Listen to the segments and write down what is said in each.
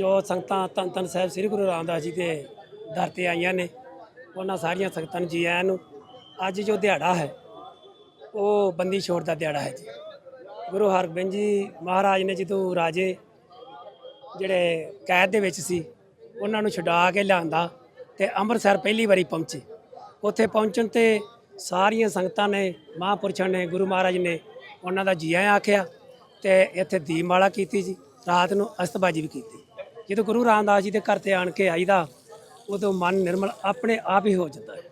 ਜੋ ਸੰਗਤਾਂ ਧੰਨ ਧੰਨ ਸਾਹਿਬ ਸ੍ਰੀ ਗੁਰੂ ਰਾਮਦਾਸ ਜੀ ਦੇ ਦਰ ਤੇ ਆਈਆਂ ਨੇ, ਉਹਨਾਂ ਸਾਰੀਆਂ ਸੰਗਤਾਂ ਨੂੰ ਜੀ ਆਇਆਂ ਨੂੰ। ਅੱਜ ਜੋ ਦਿਹਾੜਾ ਹੈ, ਉਹ ਬੰਦੀ ਛੋੜ ਦਾ ਦਿਹਾੜਾ ਹੈ ਜੀ। ਗੁਰੂ ਹਰਗੋਬਿੰਦ ਜੀ ਮਹਾਰਾਜ ਨੇ ਜਦੋਂ ਰਾਜੇ ਜਿਹੜੇ ਕੈਦ ਦੇ ਵਿੱਚ ਸੀ, ਉਹਨਾਂ ਨੂੰ ਛੁਡਾ ਕੇ ਲਿਆਂਦਾ ਤੇ ਅੰਮ੍ਰਿਤਸਰ ਪਹਿਲੀ ਵਾਰੀ ਪਹੁੰਚੇ। ਉੱਥੇ ਪਹੁੰਚਣ ਤੇ ਸਾਰੀਆਂ ਸੰਗਤਾਂ ਨੇ, ਮਹਾਂਪੁਰਸ਼ਾਂ ਨੇ, ਗੁਰੂ ਮਹਾਰਾਜ ਨੇ ਉਹਨਾਂ ਦਾ ਜੀ ਆਇਆਂ ਆਖਿਆ ਤੇ ਇੱਥੇ ਦੀਪਮਾਲਾ ਕੀਤੀ ਜੀ, ਰਾਤ ਨੂੰ ਅਸਤਬਾਜੀ ਵੀ ਕੀਤੀ। ਜਦੋਂ ਗੁਰੂ ਰਾਮਦਾਸ ਜੀ ਦੇ ਘਰ ਤੇ ਆਣ ਕੇ ਆਈਦਾ, ਉਦੋਂ ਮਨ ਨਿਰਮਲ ਆਪਣੇ ਆਪ ਹੀ ਹੋ ਜਾਂਦਾ ਹੈ।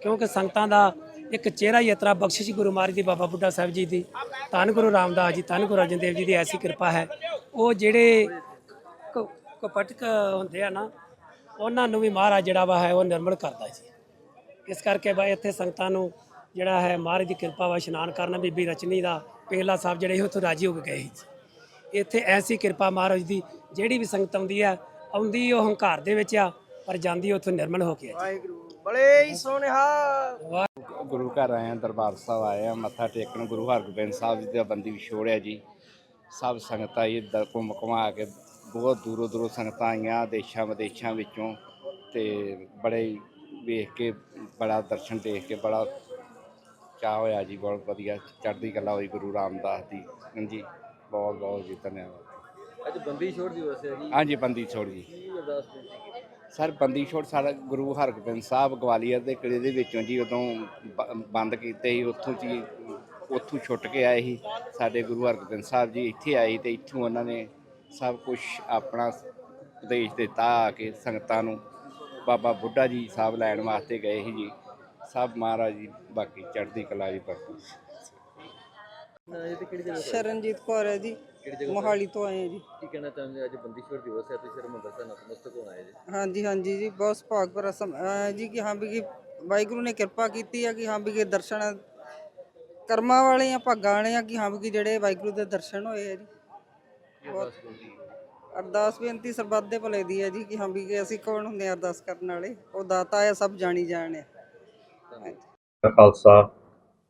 ਕਿਉਂਕਿ ਸੰਗਤਾਂ ਦਾ ਇੱਕ ਚਿਹਰਾ ਹੀ ਇਤਰਾ ਬਖਸ਼ਿਸ਼ ਗੁਰੂ ਮਹਾਰਾਜ ਦੀ ਬਾਬਾ ਬੁੱਢਾ ਸਾਹਿਬ ਜੀ ਦੀ, ਧੰਨ ਗੁਰੂ ਰਾਮਦਾਸ ਜੀ, ਧੰਨ ਗੁਰੂ ਅਰਜਨ ਦੇਵ ਜੀ ਦੀ ਐਸੀ ਕਿਰਪਾ ਹੈ। ਉਹ ਜਿਹੜੇ ਕ- ਕਪਟਕ ਹੁੰਦੇ ਆ ਨਾ, ਉਹਨਾਂ ਨੂੰ ਵੀ ਮਹਾਰਾਜ ਜਿਹੜਾ ਵਾ ਹੈ, ਉਹ ਨਿਰਮਲ ਕਰਦਾ ਜੀ। ਇਸ ਕਰਕੇ ਬਾ ਇੱਥੇ ਸੰਗਤਾਂ ਨੂੰ ਜਿਹੜਾ ਹੈ, ਮਹਾਰਾਜ ਦੀ ਕਿਰਪਾ ਵਾ ਇਸ਼ਨਾਨ ਕਰਨਾ, ਬੀਬੀ ਰਚਨੀ ਦਾ, ਪਹਿਲਾ ਸਾਹਿਬ ਜਿਹੜੇ ਉੱਥੋਂ ਰਾਜੀ ਹੋ ਕੇ ਗਏ ਸੀ। ਜੀ। ਇੱਥੇ ਐਸੀ ਕਿਰਪਾ ਮਹਾਰਾਜ ਦੀ ਜਿਹੜੀ ਵੀ ਸੰਗਤ ਆਉਂਦੀ ਆ ਆਉਂਦੀ ਉਹ ਹੰਕਾਰ ਦੇ ਵਿੱਚ ਆ ਪਰ ਜਾਂਦੀ ਉੱਥੋਂ ਨਿਰਮਲ ਹੋ ਕੇ ਆ ਜੀ। ਵਾਹਿਗੁਰੂ ਬੜੇ ਹੀ ਗੁਰੂ ਘਰ ਆਏ ਆ ਦਰਬਾਰ ਸਾਹਿਬ ਆਏ ਆ ਮੱਥਾ ਟੇਕਣ ਗੁਰੂ ਹਰਗੋਬਿੰਦ ਸਾਹਿਬ ਜੀ ਦਾ ਬੰਦੀ ਵਿਛੋੜ ਹੈ ਜੀ। ਸਭ ਸੰਗਤਾਂ ਇਹ ਦਰ ਘੁੰਮ ਘੁਮਾ ਕੇ ਬਹੁਤ ਦੂਰੋਂ ਦੂਰੋਂ ਸੰਗਤਾਂ ਆਈਆਂ ਦੇਸ਼ਾਂ ਵਿਦੇਸ਼ਾਂ ਵਿੱਚੋਂ ਤੇ ਬੜੇ ਹੀ ਵੇਖ ਕੇ ਬੜਾ ਦਰਸ਼ਨ ਦੇਖ ਕੇ ਬੜਾ ਚਾਹ ਹੋਇਆ ਜੀ ਬਹੁਤ ਵਧੀਆ ਚੜ੍ਹਦੀ ਕਲਾ ਹੋਈ ਗੁਰੂ ਰਾਮਦਾਸ ਦੀ ਹਾਂਜੀ। ਬਹੁਤ ਬਹੁਤ ਜੀ ਧੰਨਵਾਦ। ਅੱਜ ਬੰਦੀ ਛੋੜ ਦਿਵਸ ਹੈ ਜੀ। ਹਾਂਜੀ ਬੰਦੀ ਛੋੜ ਜੀ। ਕੀ ਅਰਦਾਸ ਬੇਨਤੀ ਸਰ ਬੰਦੀ ਛੋੜ ਸਾਡਾ ਗੁਰੂ ਹਰਗੋਬਿੰਦ ਸਾਹਿਬ ਗਵਾਲੀਅਰ ਦੇ ਕਿਲੇ ਦੇ ਵਿੱਚੋਂ ਜੀ ਉਦੋਂ ਬ- ਬੰਦ ਕੀਤੇ ਸੀ ਉੱਥੋਂ ਜੀ ਉੱਥੋਂ ਛੁੱਟ ਕੇ ਆਏ ਸੀ। ਸਾਡੇ ਗੁਰੂ ਹਰਗੋਬਿੰਦ ਸਾਹਿਬ ਜੀ ਇੱਥੇ ਆਏ ਤੇ ਇੱਥੋਂ ਉਹਨਾਂ ਨੇ ਸਭ ਕੁਝ ਆਪਣਾ ਉਪਦੇਸ਼ ਦਿੱਤਾ ਆ ਕੇ ਸੰਗਤਾਂ ਨੂੰ। ਬਾਬਾ ਬੁੱਢਾ ਜੀ ਸਾਹਿਬ ਲੈਣ ਵਾਸਤੇ ਗਏ ਸੀ ਜੀ। ਸਭ ਮਹਾਰਾਜ ਜੀ ਬਾਕੀ ਚੜ੍ਹਦੀ ਕਲਾ ਜੀ ਪਰ ਇਹ ਤੇ ਕਿਹੜੀ ਜਗ੍ਹਾ ਤੋਂ ਆਏ? ਸ਼ਰਨਜੀਤ ਕੌਰ ਹੈ ਜੀ ਕਿਹੜੀ ਜਗ੍ਹਾ ਤੋਂ ਮੋਹਾਲੀ ਤੋਂ ਆਏ ਹਾਂ ਜੀ। ਕੀ ਕਹਿਣਾ ਚਾਹੁੰਦੇ ਅੱਜ ਬੰਦੀ ਛੋੜ ਦਿਵਸ ਹੈ ਤੁਸੀਂ ਹਰਿਮੰਦਰ ਸਾਹਿਬ ਨਤਮਸਤਕ ਹੋਣ ਆਏ ਜੀ? ਹਾਂਜੀ ਹਾਂਜੀ ਜੀ ਬਹੁਤ ਸੁਭਾਗ ਭਰਾ ਸਮ ਅਹ ਜੀ ਕਿ ਹਾਂ ਵੀ ਕਿ ਵਾਹਿਗੁਰੂ ਨੇ ਕਿਰਪਾ ਕੀਤੀ ਹੈ ਕਿ ਹਾਂ ਵੀ ਕਿ ਦਰਸ਼ਨ ਕਰਮਾਂ ਵਾਲੇ ਆ ਭਾਗਾਂ ਵਾਲੇ ਆ ਕਿ ਹਾਂ ਵੀ ਕਿ ਜਿਹੜੇ ਵਾਹਿਗੁਰੂ ਦੇ ਦਰਸ਼ਨ ਹੋਏ ਆ ਜੀ। ਕੀ ਅਰਦਾਸ ਬੇਨਤੀ ਅਰਦਾਸ ਬੇਨਤੀ ਸਰਬੱਤ ਦੇ ਭਲੇ ਦੀ ਹੈ ਜੀ ਕਿ ਹਾਂ ਵੀ ਕਿ ਅਸੀਂ ਕੌਣ ਹੁੰਦੇ ਆ ਅਰਦਾਸ ਕਰਨ ਵਾਲੇ? ਉਹ ਦਾਤਾ ਹੈ ਸਭ ਜਾਣੀ ਜਾਣ ਹੈ ਖਾਲਸਾ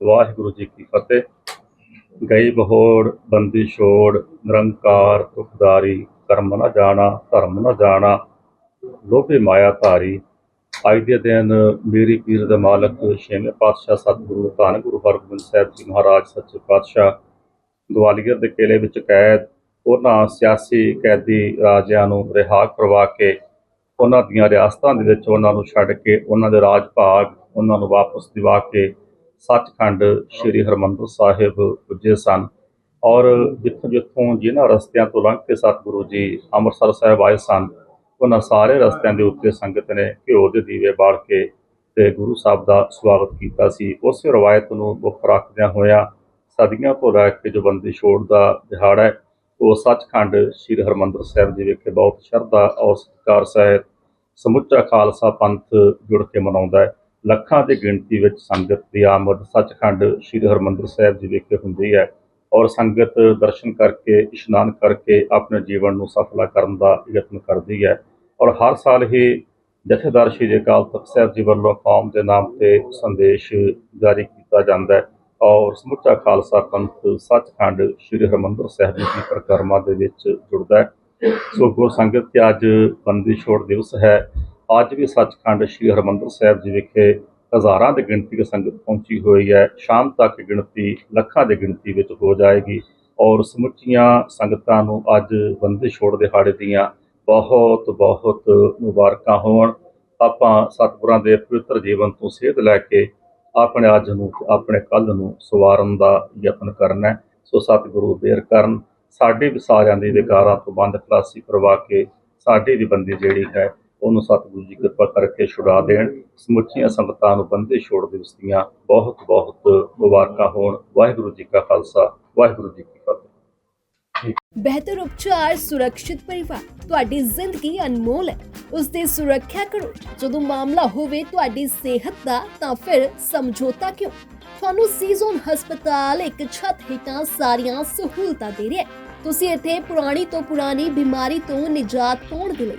ਵਾਹਿਗੁਰੂ ਜੀ ਕੀ ਫਤਿਹ। ਗਈ ਬਹੋੜ, ਬੰਦੀ ਛੋੜ, ਨਿਰੰਕਾਰ, ਦੁਖਦਾਰੀ, ਕਰਮ ਨਾ ਜਾਣਾ, ਧਰਮ ਨਾ ਜਾਣਾ, ਲੋਭੇ ਮਾਇਆ ਧਾਰੀ। ਅੱਜ ਦੇ ਦਿਨ ਮੇਰੀ ਪੀਰ ਦੇ ਮਾਲਕ ਛੇਵੇਂ ਪਾਤਸ਼ਾਹ ਸਤਿਗੁਰੂ, ਧੰਨ ਗੁਰੂ ਹਰਗੋਬਿੰਦ ਸਾਹਿਬ ਜੀ ਮਹਾਰਾਜ, ਸੱਚੇ ਪਾਤਸ਼ਾਹ, ਗਵਾਲੀਅਰ ਦੇ ਕਿਲੇ ਵਿੱਚ ਕੈਦ, ਉਹਨਾਂ ਸਿਆਸੀ ਕੈਦੀ ਰਾਜਿਆਂ ਨੂੰ ਰਿਹਾ ਕਰਵਾ ਕੇ, ਉਹਨਾਂ ਦੀਆਂ ਰਿਆਸਤਾਂ ਦੇ ਵਿੱਚ ਉਹਨਾਂ ਨੂੰ ਛੱਡ ਕੇ, ਉਹਨਾਂ ਦੇ ਰਾਜ ਭਾਗ ਉਹਨਾਂ ਨੂੰ ਵਾਪਸ ਦਿਵਾ ਕੇ ਸੱਚਖੰਡ ਸ੍ਰੀ ਹਰਮੰਦਰ ਸਾਹਿਬ ਪੁੱਜੇ ਸਨ ਔਰ ਜਿੱਥੋਂ ਜਿੱਥੋਂ ਜਿਨ੍ਹਾਂ ਰਸਤਿਆਂ ਤੋਂ ਲੰਘ ਕੇ ਸਤਿਗੁਰੂ ਜੀ ਅੰਮ੍ਰਿਤਸਰ ਸਾਹਿਬ ਆਏ ਸਨ, ਉਹਨਾਂ ਸਾਰੇ ਰਸਤਿਆਂ ਦੇ ਉੱਤੇ ਸੰਗਤ ਨੇ ਘਿਓ ਦੇ ਦੀਵੇ ਬਾਲ ਕੇ ਤੇ ਗੁਰੂ ਸਾਹਿਬ ਦਾ ਸਵਾਗਤ ਕੀਤਾ ਸੀ। ਉਸੇ ਰਵਾਇਤ ਨੂੰ ਮੁੱਖ ਰੱਖਦਿਆਂ ਹੋਇਆਂ ਸਦੀਆਂ ਤੋਂ ਲੈ ਕੇ ਜੋ ਬੰਦੀ ਛੋੜ ਦਾ ਦਿਹਾੜਾ ਹੈ, ਉਹ ਸੱਚਖੰਡ ਸ੍ਰੀ ਹਰਮੰਦਰ ਸਾਹਿਬ ਜੀ ਵਿਖੇ ਬਹੁਤ ਸ਼ਰਧਾ ਔਰ ਸਤਿਕਾਰ ਸਹਿਤ ਸਮੁੱਚਾ ਖਾਲਸਾ ਪੰਥ ਜੁੜ ਕੇ ਮਨਾਉਂਦਾ ਹੈ। ਲੱਖਾਂ ਦੀ ਗਿਣਤੀ ਵਿੱਚ ਸੰਗਤ ਦੀ ਆਮਦ ਸੱਚਖੰਡ ਸ੍ਰੀ ਹਰਮੰਦਰ ਸਾਹਿਬ ਜੀ ਵਿਖੇ ਹੁੰਦੀ ਹੈ ਔਰ ਸੰਗਤ ਦਰਸ਼ਨ ਕਰਕੇ, ਇਸ਼ਨਾਨ ਕਰਕੇ ਆਪਣੇ ਜੀਵਨ ਨੂੰ ਸਫਲਾ ਕਰਨ ਦਾ ਯਤਨ ਕਰਦੀ ਹੈ ਔਰ ਹਰ ਸਾਲ ਹੀ ਜਥੇਦਾਰ ਸ਼੍ਰੀ ਅਕਾਲ ਤਖਤ ਸਾਹਿਬ ਜੀ ਵੱਲੋਂ ਕੌਮ ਦੇ ਨਾਮ ਤੇ ਸੰਦੇਸ਼ ਜਾਰੀ ਕੀਤਾ ਜਾਂਦਾ ਹੈ ਔਰ ਸਮੁੱਚਾ ਖਾਲਸਾ ਪੰਥ ਸੱਚਖੰਡ ਸ੍ਰੀ ਹਰਮੰਦਰ ਸਾਹਿਬ ਜੀ ਦੀ ਪਰਿਕਰਮਾ ਦੇ ਵਿੱਚ ਜੁੜਦਾ ਹੈ। ਸੋ ਗੁਰ ਸੰਗਤ ਤੇ ਅੱਜ ਬੰਦੀ ਛੋੜ ਦਿਵਸ ਹੈ। ਅੱਜ ਵੀ ਸੱਚਖੰਡ ਸ੍ਰੀ ਹਰਮੰਦਰ ਸਾਹਿਬ ਜੀ ਵਿਖੇ ਹਜ਼ਾਰਾਂ ਦੀ ਗਿਣਤੀ ਵਿੱਚ ਸੰਗਤ ਪਹੁੰਚੀ ਹੋਈ ਹੈ। ਸ਼ਾਮ ਤੱਕ ਗਿਣਤੀ ਲੱਖਾਂ ਦੀ ਗਿਣਤੀ ਵਿੱਚ ਹੋ ਜਾਏਗੀ ਔਰ ਸਮੁੱਚੀਆਂ ਸੰਗਤਾਂ ਨੂੰ ਅੱਜ ਬੰਦੇ ਛੋੜ ਦਿਹਾੜੇ ਦੀਆਂ ਬਹੁਤ ਬਹੁਤ ਮੁਬਾਰਕਾਂ ਹੋਣ। ਆਪਾਂ ਸਤਿਗੁਰਾਂ ਦੇ ਪਵਿੱਤਰ ਜੀਵਨ ਤੋਂ ਸੇਧ ਲੈ ਕੇ ਆਪਣੇ ਅੱਜ ਨੂੰ ਆਪਣੇ ਕੱਲ ਨੂੰ ਸਵਾਰਨ ਦਾ ਯਤਨ ਕਰਨਾ ਸੋ ਸਤਿਗੁਰੂ ਬੇਰ ਕਰਨ। ਸਾਡੇ ਵੀ ਸਾਰਿਆਂ ਦੇ ਵਿਕਾਰਾਂ ਤੋਂ ਬੰਦ ਖਲਾਸੀ ਕਰਵਾ ਕੇ ਸਾਡੀ ਦੀ ਬੰਦੀ ਜਿਹੜੀ ਹੈ ਉਹਨੂੰ ਸਤਿਗੁਰੂ ਜੀ ਕਿਰਪਾ ਕਰਕੇ ਛੁਡਾ ਦੇਣ। ਸਮੁੱਚੀਆਂ ਸੰਗਤਾਂ ਨੂੰ ਬੰਦੀ ਛੋੜ ਦਿਵਸ ਦੀਆਂ ਬਹੁਤ ਬਹੁਤ ਮੁਬਾਰਕਾਂ ਹੋਣ। ਵਾਹਿਗੁਰੂ ਜੀ ਕਾ ਖਾਲਸਾ, ਵਾਹਿਗੁਰੂ ਜੀ ਕੀ ਫਤਿਹ। ਬਿਹਤਰ ਉਪਚਾਰ, ਸੁਰੱਖਿਅਤ ਪਰਿਵਾਰ, ਤੁਹਾਡੀ ਜ਼ਿੰਦਗੀ ਅਨਮੋਲ ਹੈ। ਉਸ ਦੀ ਸੁਰੱਖਿਆ ਕਰੋ। ਜਦੋਂ ਮਾਮਲਾ ਹੋਵੇ ਤੁਹਾਡੀ ਸਿਹਤ ਦਾ, ਤਾਂ ਫਿਰ ਸਮਝੌਤਾ ਕਿਉਂ? ਤੁਹਾਨੂੰ ਸੀਜ਼ਨ ਹਸਪਤਾਲ ਇੱਕ ਛੱਤ ਹੇਠਾਂ ਸਾਰੀਆਂ ਸਹੂਲਤਾਂ ਦੇ ਰਿਹਾ ਹੈ। ਤੁਸੀਂ ਇੱਥੇ ਪੁਰਾਣੀ ਤੋਂ ਪੁਰਾਣੀ ਬਿਮਾਰੀ ਤੋਂ ਨਿਜਾਤ ਪਾਉਣ ਦੇ ਲਈ